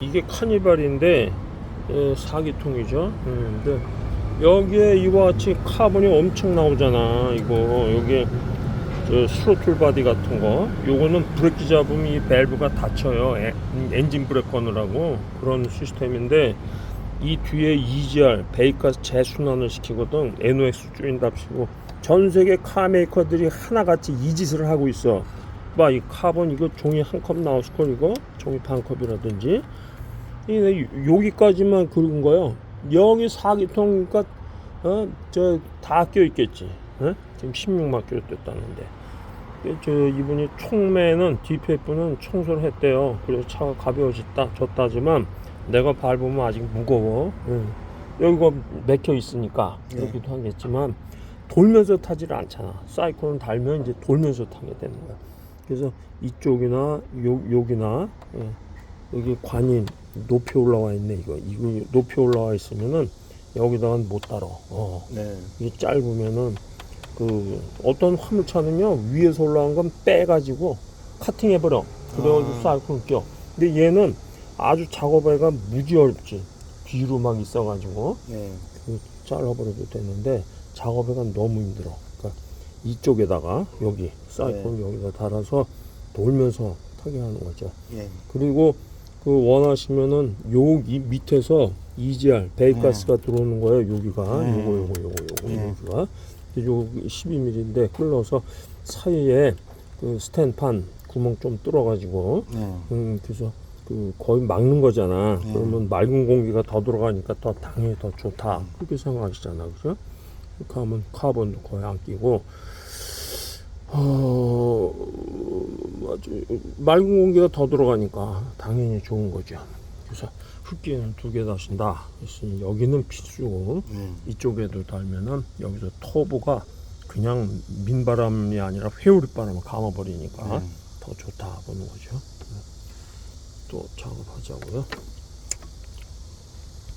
이게 카니발인데 예, 사기통이죠. 예, 근데 여기에 이와 같이 카본이 엄청 나오잖아. 이거 여기 저 스로틀 바디 같은 거. 요거는 브레이크 잡으면 이 밸브가 닫혀요. 에, 엔진 브레이크 거느라고 그런 시스템인데 이 뒤에 EGR 배기가스 재순환을 시키거든. NOx 줄인답시고 전 세계 카 메이커들이 하나같이 이 짓을 하고 있어. 봐, 이 카본 이거 종이 한 컵 나왔을 걸 이거 종이 반 컵이라든지 이 여기까지만 긁은 거요. 여기 사기통이니까 어 저 다 껴 있겠지. 어? 지금 16만 껴 됐다는데. 저 이분이 총매는 DPF는 청소를 했대요. 그래서 차가 가벼워졌다 졌다지만 내가 밟으면 아직 무거워. 응. 여기가 맥혀 있으니까 네. 그렇기도 하겠지만 돌면서 타지를 않잖아. 사이클은 달면 이제 돌면서 타게 되는 거야. 그래서 이쪽이나 요, 여기나 예, 여기 관이 높이 올라와 있네 이거 이거 높이 올라와 있으면은 여기다가는 못 달아. 어. 네. 이 짧으면은 그 어떤 화물차는요 위에서 올라온 건 빼가지고 카팅해 버려. 그래가지고 아. 사이클 껴. 근데 얘는 아주 작업하기가 무지 어렵지. 뒤로 막 있어가지고 네. 그 잘라버려도 되는데 작업하기가 너무 힘들어. 그러니까 이쪽에다가 여기 사이클 네. 여기다 달아서 돌면서 타게 하는 거죠. 예. 그리고 그 원하시면은 여기 밑에서 EGR 배기가스가 들어오는 거예요. 여기가 네. 요거 요거 요거 요거 네. 여기가 여기 12mm인데 끌러서 사이에 그 스탠판 구멍 좀 뚫어가지고 네. 음 그래서 그 거의 막는 거잖아. 네. 그러면 맑은 공기가 더 들어가니까 더 당연히 더 좋다. 그렇게 생각하시잖아, 그죠? 그렇게 하면 카본도 거의 안 끼고 어, 맑은 공기가 더 들어가니까 당연히 좋은 거죠. 그래서 흡기는 두 개 다신다. 여기는 필수고 네. 이쪽에도 달면은 여기서 터보가 그냥 민바람이 아니라 회오리 바람을 감아버리니까 네. 더 좋다 보는 거죠. 또 작업하자고요.